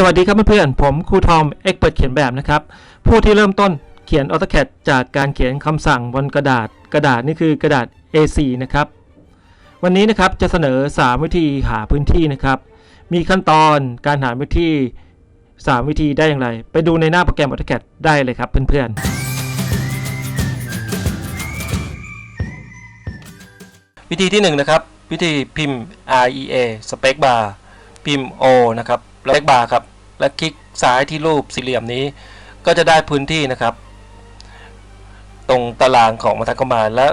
สวัสดีครับเพื่อนๆ ผมครูทอมเอ็กเปิดเขียนแบบนะครับ ผู้ที่เริ่มต้นเขียน AutoCAD จากการเขียนคำสั่งบนกระดาษ กระดาษนี่คือกระดาษ A4 นะครับ วันนี้นะครับจะเสนอ 3 วิธีหาพื้นที่นะครับ มีขั้นตอนการหาพื้นที่ 3 วิธีได้อย่างไร ไปดูในหน้าโปรแกรม AutoCAD ได้เลยครับเพื่อนๆ วิธีที่1นะครับ วิธีพิมพ์ REA Space Bar พิมพ์ O นะครับ แล้ว Space Bar ครับ แล้วคลิกซ้ายที่รูปสี่เหลี่ยมนี้ ก็จะได้พื้นที่นะครับ ตรงตารางของบรรทัดเข้ามาแล้ว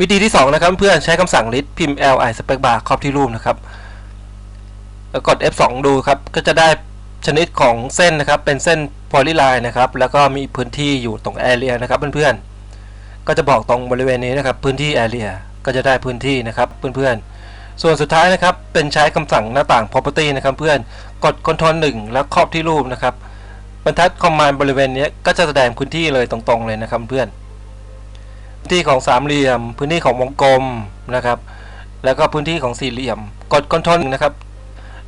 วิธีที่ 2 นะครับเพื่อนใช้คำสั่ง list พิมพ์ li space bar ครอบที่รูปนะครับ แล้วกด F2 ดูครับ ก็จะได้ชนิดของเส้นนะครับ เป็นเส้น polyline นะครับ แล้วก็มีพื้นที่อยู่ตรง area นะครับเพื่อนๆก็จะบอกตรงบริเวณนี้นะครับ พื้นที่ area ก็จะได้พื้นที่นะครับเพื่อนๆ ส่วนสุดท้ายนะครับเป็นใช้คำสั่งหน้าต่าง property นะครับเพื่อนกด Ctrl 1 แล้วครอบที่รูปนะครับบรรทัดคอมมานด์บริเวณนี้ก็จะแสดงพื้นที่เลยตรงๆเลยนะครับเพื่อนพื้นที่ของสามเหลี่ยม พื้นที่ของวงกลมนะครับ แล้วก็พื้นที่ของสี่เหลี่ยม กด Ctrl 1นะครับ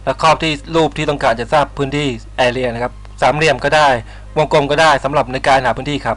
แล้วครอบที่รูปที่ต้องการจะทราบพื้นที่ area นะครับสามเหลี่ยมก็ได้ วงกลมก็ได้สำหรับในการหาพื้นที่ครับ